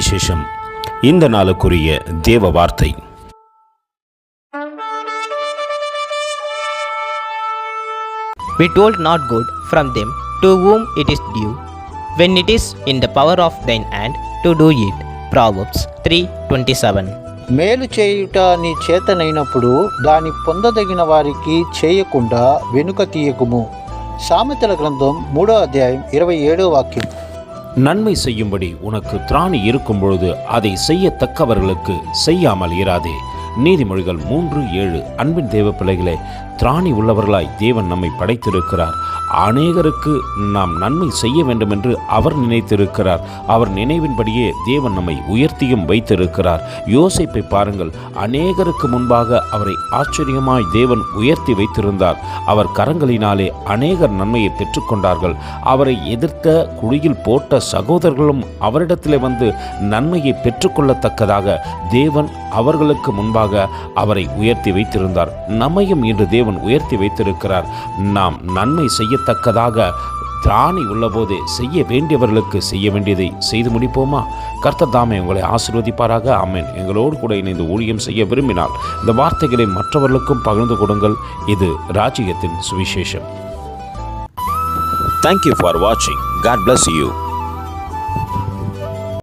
சுவிசேஷம் இந்த நாளுக்குரிய தேவ வார்த்தை We told not good from them to whom it is due, when it is in the power of thine hand to do it. Proverbs 3:27. మేలు చేయుట నీ చేతనైనప్పుడు దాని పొందదగిన వారికి చేయకుండా వెనుక తీయకుము సామెతల గ్రంథం మూడో అధ్యాయం ఇరవై ఏడో వాక్యం நன்மை செய்யும்படி உனக்கு திராணி இருக்கும் பொழுது அதை செய்யத்தக்கவர்களுக்கு செய்யாமல் இராதே. நீதிமொழிகள் மூன்று ஏழு. அன்பின் தேவ பிள்ளைகளே திராணி உள்ளவர்களாய் தேவன் நம்மை படைத்திருக்கிறார். அநேகருக்கு நாம் நன்மை செய்ய வேண்டும் என்று அவர் நினைத்திருக்கிறார். அவர் நினைவின்படியே தேவன் நம்மை உயர்த்தியும் வைத்திருக்கிறார். யோசிப்பை பாருங்கள் அநேகருக்கு முன்பாக அவரை ஆச்சரியமாய் தேவன் உயர்த்தி வைத்திருந்தார். அவர் கரங்களினாலே அநேகர் நன்மையை பெற்றுக்கொண்டார்கள். அவரை எதிர்த்த குழியில் போட்ட சகோதரர்களும் அவரிடத்திலே வந்து நன்மையை பெற்றுக்கொள்ளத்தக்கதாக தேவன் அவர்களுக்கு முன்பாக அவரை உயர்த்தி வைத்திருந்தார். நம்மையும் இன்று தேவன் தேவன் உயர்த்தி வைத்திருக்கிறார். நாம் நன்மை செய்யத்தக்கதாக திராணி உள்ளபோது செய்ய வேண்டியவர்களுக்கு செய்ய வேண்டியதை செய்து முடிப்போமா? கர்த்தர் தாமே உங்களை ஆசீர்வதிப்பாராக. ஆமென். எங்களோடு கூட இணைந்து ஊழியம் செய்ய விரும்பினால் இந்த வார்த்தைகளை மற்றவர்களுக்கும் பகிர்ந்து கொடுங்கள். இது ராஜ்யத்தின் சுவிசேஷம். தேங்க்யூ ஃபார் வாட்சிங் காட் பிளஸ் யூ